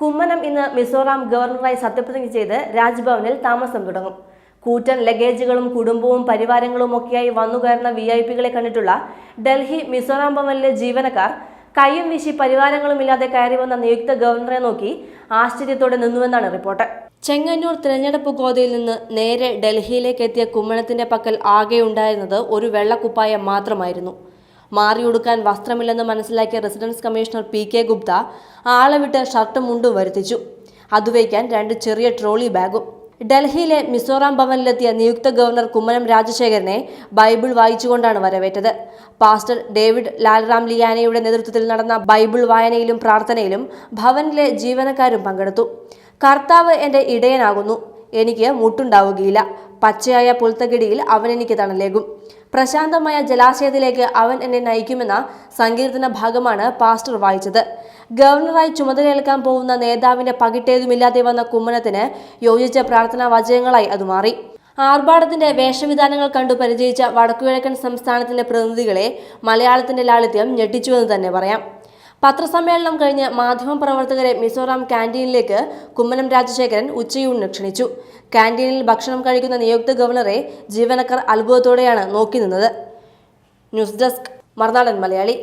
കുമ്മനം ഇന്ന് മിസോറാം ഗവർണറായി സത്യപ്രതിജ്ഞ ചെയ്ത് രാജ്ഭവനിൽ താമസം തുടങ്ങും. കൂറ്റൻ ലഗേജുകളും കുടുംബവും പരിവാരങ്ങളും ഒക്കെയായി വന്നുകയറുന്ന വി ഐ പികളെ കണ്ടിട്ടുള്ള ഡൽഹി മിസോറാം ഭവനിലെ ജീവനക്കാർ കയ്യും വീശി പരിവാരങ്ങളും ഇല്ലാതെ കയറി വന്ന നിയുക്ത ഗവർണറെ നോക്കി ആശ്ചര്യത്തോടെ നിന്നുവെന്നാണ് റിപ്പോർട്ട്. ചെങ്ങന്നൂർ തിരഞ്ഞെടുപ്പ് ഗോതയിൽ നിന്ന് നേരെ ഡൽഹിയിലേക്ക് എത്തിയ കുമ്മനത്തിന്റെ പക്കൽ ആകെ ഉണ്ടായിരുന്നത് ഒരു വെള്ളക്കുപ്പായം മാത്രമായിരുന്നു. മാറിയുടുക്കാൻ വസ്ത്രമില്ലെന്ന് മനസ്സിലാക്കിയ residence commissioner P K Gupta ആളെ വിട്ട് ഷർട്ട് മുണ്ടും വരുത്തിച്ചു. അതുവയ്ക്കാൻ രണ്ട് ചെറിയ ട്രോളി ബാഗും. ഡൽഹിയിലെ മിസോറാം ഭവനിലെത്തിയ നിയുക്ത ഗവർണർ കുമ്മനം രാജശേഖരനെ ബൈബിൾ വായിച്ചുകൊണ്ടാണ് വരവേറ്റത്. പാസ്റ്റർ ഡേവിഡ് ലാൽറാം ലിയാനയുടെ നേതൃത്വത്തിൽ നടന്ന ബൈബിൾ വായനയിലും പ്രാർത്ഥനയിലും ഭവനിലെ ജീവനക്കാരും പങ്കെടുത്തു. കർത്താവ് എന്റെ ഇടയനാകുന്നു. എനിക്ക് മുട്ടുണ്ടാവുകയില്ല. പച്ചയായ പുൽത്തകിടിയിൽ അവൻ എനിക്ക് തണലേകും. പ്രശാന്തമായ ജലാശയത്തിലേക്ക് അവൻ എന്നെ നയിക്കുമെന്ന സങ്കീർത്തന ഭാഗമാണ് പാസ്റ്റർ വായിച്ചത്. ഗവർണറായി ചുമതലയേൽക്കാൻ പോകുന്ന നേതാവിന്റെ പകിട്ടേതുമില്ലാതെ വന്ന കുമ്മനത്തിന് യോജിച്ച പ്രാർത്ഥനാ വചനങ്ങളായി അത് മാറി. ആർഭാടത്തിന്റെ വേഷവിധാനങ്ങൾ കണ്ടു പരിചയിച്ച വടക്കുകിഴക്കൻ സംസ്ഥാനത്തിന്റെ പ്രതിനിധികളെ മലയാളത്തിന്റെ ലാളിത്യം ഞെട്ടിച്ചുവെന്ന് തന്നെ പറയാം. പത്രസമ്മേളനം കഴിഞ്ഞ് മാധ്യമപ്രവർത്തകരെ മിസോറാം കാന്റീനിലേക്ക് കുമ്മനം രാജശേഖരൻ ഉച്ചയൂണിന് ക്ഷണിച്ചു. കാന്റീനിൽ ഭക്ഷണം കഴിക്കുന്ന നിയുക്ത ഗവർണറെ ജീവനക്കാർ അത്ഭുതത്തോടെയാണ് നോക്കി നിന്നത്. News desk Marunadan Malayali.